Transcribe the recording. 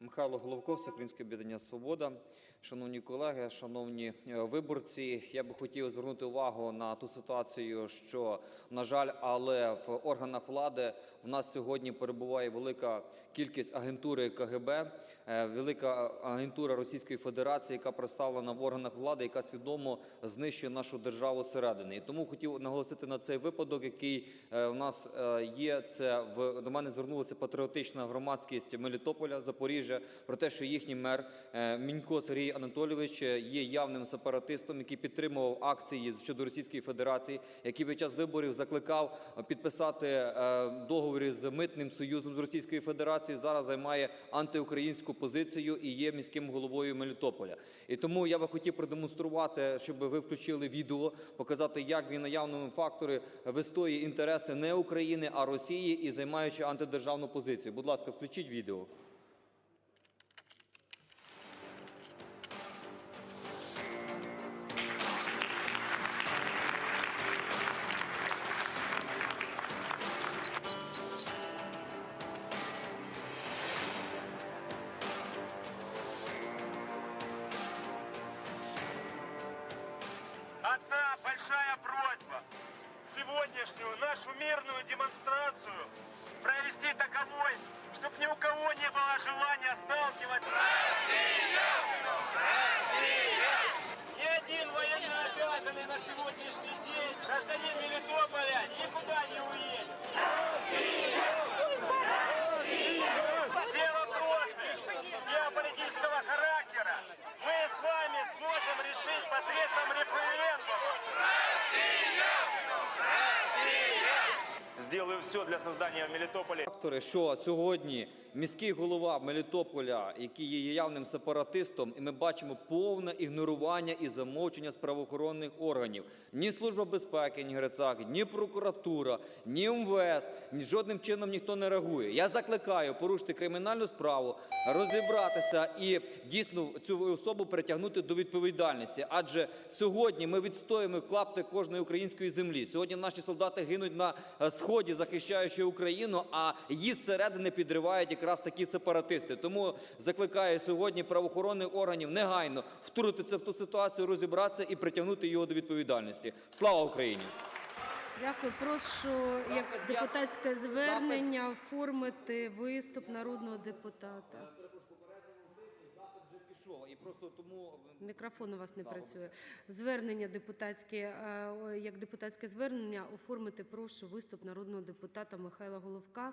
Михайло Головко, Всеукраїнське об'єднання «Свобода». Шановні колеги, шановні е, виборці, я би хотів звернути увагу на ту ситуацію, що, на жаль, але в органах влади в нас сьогодні перебуває велика кількість агентури КГБ, е, велика агентура Російської Федерації, яка представлена в органах влади, яка свідомо знищує нашу державу зсередини. І тому хотів наголосити на цей випадок, який е, в нас є. Це в до мене звернулася патріотична громадськість Мелітополя, Запоріжжя про те, що їхній мер е, Мінько Сергій Анатолійович е, є явним сепаратистом, який підтримував акції щодо Російської Федерації, який під час виборів закликав підписати е, договір з митним союзом з Російською Федерацією. Зараз займає антиукраїнську позицію і є міським головою Мелітополя. І тому я би хотів продемонструвати, щоб ви включили відео, показати, як він на явному факторі вистоює інтереси не України, а Росії і займаючи антидержавну позицію. Будь ласка, включіть відео. Сегодняшнюю нашу мирную демонстрацию провести таковой, чтобы ни у кого не было желания сталкивать. Россия! Россия! Ни один военнообязанный на сегодняшний день гражданин Мелитополя никуда не уедет. Все вопросы геополитического характера мы с вами сможем решить посредством референдума. Сделаю все для создания в Мелитополе. Фактори, що сьогодні міський голова Мелітополя, який є явним сепаратистом, і ми бачимо повне ігнорування і замовчення з правоохоронних органів. Ні Служба безпеки, ні Грицак, ні прокуратура, ні МВС, ні жодним чином ніхто не реагує. Я закликаю порушити кримінальну справу, розібратися і дійсно цю особу притягнути до відповідальності. Адже сьогодні ми відстоюємо клапти кожної української землі. Сьогодні наші солдати гинуть на сході, захищаючи Україну, а її зсередини підривають якраз такі сепаратисти. Тому закликаю сьогодні правоохоронних органів негайно втрутитися в ту ситуацію, розібратися і притягнути його до відповідальності. Слава Україні! Дякую. Прошу як депутатське звернення оформити виступ народного депутата. вже пішов, і просто тому Мікрофон у вас не працює. Звернення депутатське, е, як депутатське звернення оформити прошу виступ народного депутата Михайла Головка